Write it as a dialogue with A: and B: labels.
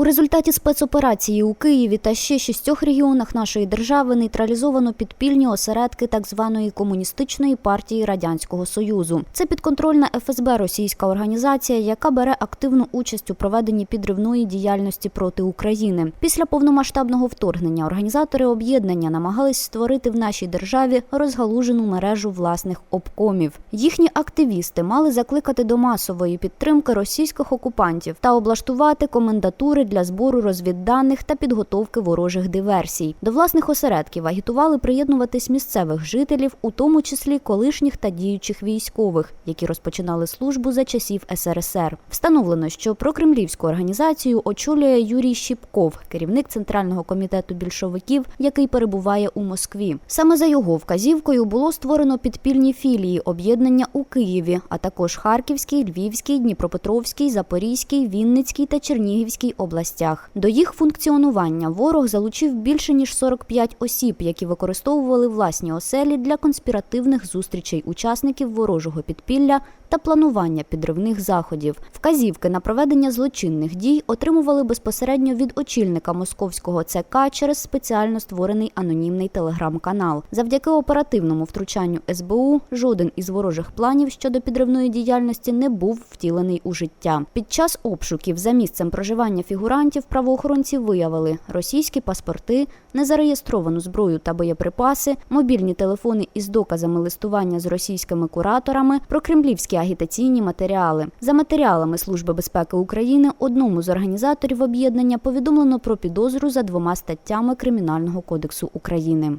A: У результаті спецоперації у Києві та ще шістьох регіонах нашої держави нейтралізовано підпільні осередки так званої комуністичної партії радянського союзу. Це підконтрольна ФСБ російська організація, яка бере активну участь у проведенні підривної діяльності проти України. Після повномасштабного вторгнення організатори об'єднання намагались створити в нашій державі розгалужену мережу власних обкомів. Їхні активісти мали закликати до масової підтримки російських окупантів та облаштувати комендатури для збору розвідданих та підготовки ворожих диверсій. До власних осередків агітували приєднуватись місцевих жителів, у тому числі колишніх та діючих військових, які розпочинали службу за часів СРСР. Встановлено, що прокремлівську організацію очолює Юрій Щіпков, керівник центрального комітету більшовиків, який перебуває у Москві. Саме за його вказівкою було створено підпільні філії об'єднання у Києві, а також Харківській, Львівській, Дніпропетровській, Запорізькій, Вінницькій та Чернігівській областях. До їх функціонування ворог залучив більше ніж 45 осіб, які використовували власні оселі для конспіративних зустрічей учасників ворожого підпілля та планування підривних заходів. Вказівки на проведення злочинних дій отримували безпосередньо від очільника московського ЦК через спеціально створений анонімний телеграм-канал. Завдяки оперативному втручанню СБУ жоден із ворожих планів щодо підривної діяльності не був втілений у життя. Під час обшуків за місцем проживання фігурантів правоохоронці виявили російські паспорти, незареєстровану зброю та боєприпаси, мобільні телефони із доказами листування з російськими кураторами, прокремлівські агітаційні матеріали. За матеріалами Служби безпеки України одному з організаторів об'єднання повідомлено про підозру за двома статтями Кримінального кодексу України.